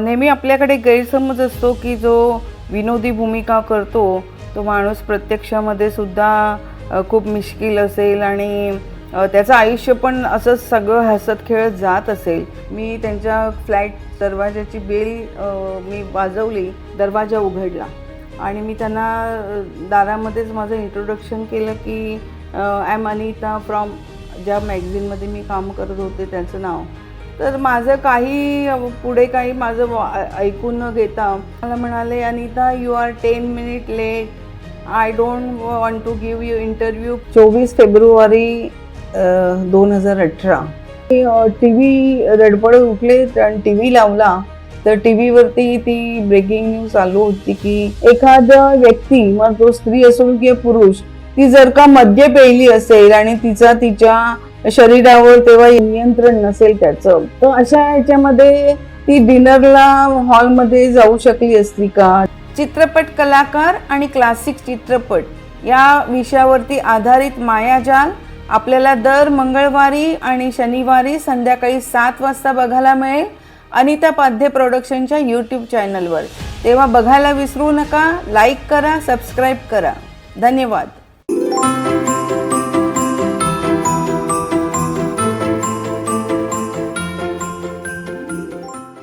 नेहमी आपल्याकडे गैरसमज असतो की जो विनोदी भूमिका करतो तो माणूस प्रत्यक्षामध्ये सुद्धा खूप मिश्किल असेल आणि त्याचं आयुष्य पण असं सगळं हसत खेळत जात असेल. मी त्यांच्या फ्लॅट दरवाजाची बेल मी वाजवली दरवाजा उघडला. आणि मी त्यांना दारामध्येच माझं इंट्रोडक्शन केलं की आय एम अनिता फ्रॉम ज्या मॅगझिनमध्ये मी काम करत होते त्याचं नाव. तर माझं काही पुढे काही माझं ऐकून न घेता मला म्हणाले Anita you are ten minute late I don't want to give you interview चोवीस फेब्रुवारी दोन हजार अठरा. टी व्ही रडपड उठले आणि टी व्ही लावला तर टी व्हीवरती ती ब्रेकिंग न्यूज चालू होती की एखादा व्यक्ती मग तो स्त्री असो किंवा पुरुष ती जर का मद्य पेली असेल आणि तिचा तिच्या शरीरावर तेव्हा नियंत्रण नसेल त्याचं तर अशा ह्याच्यामध्ये ती डिनरला हॉलमध्ये जाऊ शकली असती का? चित्रपट कलाकार आणि क्लासिक चित्रपट या विषयावरती आधारित मायाजाल आपल्याला दर मंगळवारी आणि शनिवारी संध्याकाळी सात वाजता बघायला मिळेल. अनिता पाध्ये प्रोडक्शनच्या यूट्यूब चॅनलवर तेव्हा बघायला विसरू नका लाईक करा सबस्क्राईब करा. धन्यवाद.